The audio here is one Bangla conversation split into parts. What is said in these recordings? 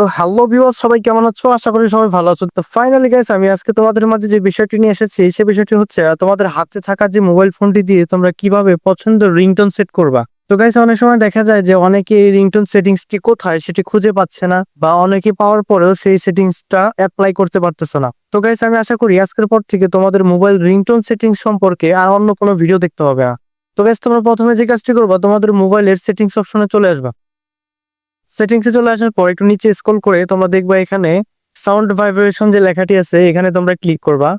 তো হ্যালো ভিউয়ার্স সবাই কেমন আছো? আশা করি সবাই ভালো আছো। তো ফাইনালি গাইস আমি আজকে তোমাদের মাঝে যে বিষয়টি নিয়ে এসেছি, সেই বিষয়টি হচ্ছে তোমাদের হাতে থাকা যে মোবাইল ফোনটি দিয়ে তোমরা কীভাবে পছন্দের রিংটোন সেট করবা। তো গাইস অনেক সময় দেখা যায় যে অনেকে এই রিংটোন সেটিংসটি কোথায় সেটি খুঁজে পাচ্ছে না, বা অনেকে পাওয়ার পরেও সেই সেটিংসটা অ্যাপ্লাই করতে পারতেছে না। তো গাইস আমি আশা করি আজকের পর থেকে তোমাদের মোবাইল রিংটোন সেটিংস সম্পর্কে আর অন্য কোনো ভিডিও দেখতে হবে। না তো গাইস তোমরা প্রথমে যে কাজটি করবা, তোমাদের মোবাইলের সেটিংস অপশনে চলে আসবা। সেটিংসে চলে আসার পর একটু নিচে স্ক্রল করে তোমরা দেখবা এখানে সাউন্ড ভাইব্রেশন যে লেখাটি আছে, এখানে তোমরা ক্লিক করবা।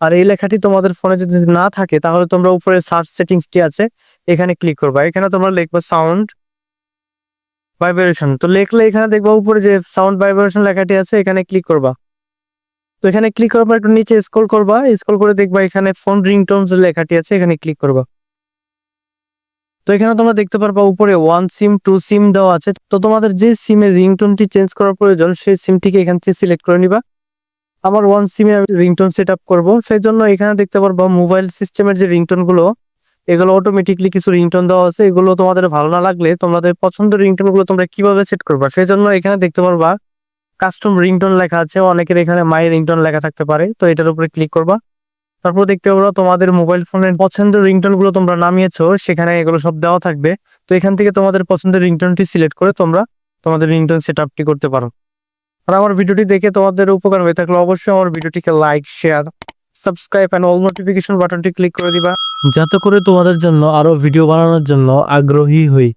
আর এই লেখাটি তোমাদের ফোনে যদি না থাকে, তাহলে তোমরা উপরে সার্চ সেটিংসটি আছে, এখানে ক্লিক করবা। এখানে তোমরা লিখবা সাউন্ড ভাইব্রেশন তো লিখলে এখানে দেখবা উপরে যে সাউন্ড ভাইব্রেশন লেখাটি আছে, এখানে ক্লিক করবা। তো এখানে ক্লিক করার পর একটু নিচে স্ক্রল করবা স্ক্রল করে দেখবা এখানে ফোন রিংটোন যে লেখাটি আছে, এখানে ক্লিক করবা। তো এখানে তোমরা দেখতে পারবা উপরে ওয়ান সিম টু সিম দেওয়া আছে। তো তোমাদের যে সিমের রিংটোনটি চেঞ্জ করার প্রয়োজন, সেই সিমটিকে এখান থেকে সিলেক্ট করে নিবা। আমার ওয়ান সিমে আমি রিংটোন সেট আপ করব। সেই জন্য এখানে দেখতে পারবা মোবাইল সিস্টেমের যে রিংটোনগুলো, এগুলো অটোমেটিকলি কিছু রিংটোন দেওয়া আছে। এগুলো তোমাদের ভালো না লাগলে তোমাদের পছন্দের রিংটোনগুলো তোমরা কীভাবে সেট করবা? সেই জন্য এখানে দেখতে পারবা কাস্টম রিংটোন লেখা আছে। অনেকের এখানে মাই রিংটোন লেখা থাকতে পারে। তো এটার উপরে ক্লিক করবা। তারপর দেখতে পারবা তোমাদের মোবাইল ফোনের পছন্দের রিংটোনগুলো তোমরা নামিয়েছো, সেখানে এগুলো সব দেওয়া থাকবে। তো এখান থেকে তোমাদের পছন্দের রিংটোনটি সিলেক্ট করে তোমরা তোমাদের রিংটোন সেট আপটি করতে পারো। আর আমার ভিডিওটি দেখে তোমাদের উপকার হয়ে থাকলে অবশ্যই আমার ভিডিওটিকে like share subscribe and all notification বাটনটি ক্লিক করে দিবা। যাতে করে তোমাদের জন্য আরও ভিডিও বানানোর জন্য আগ্রহী হই।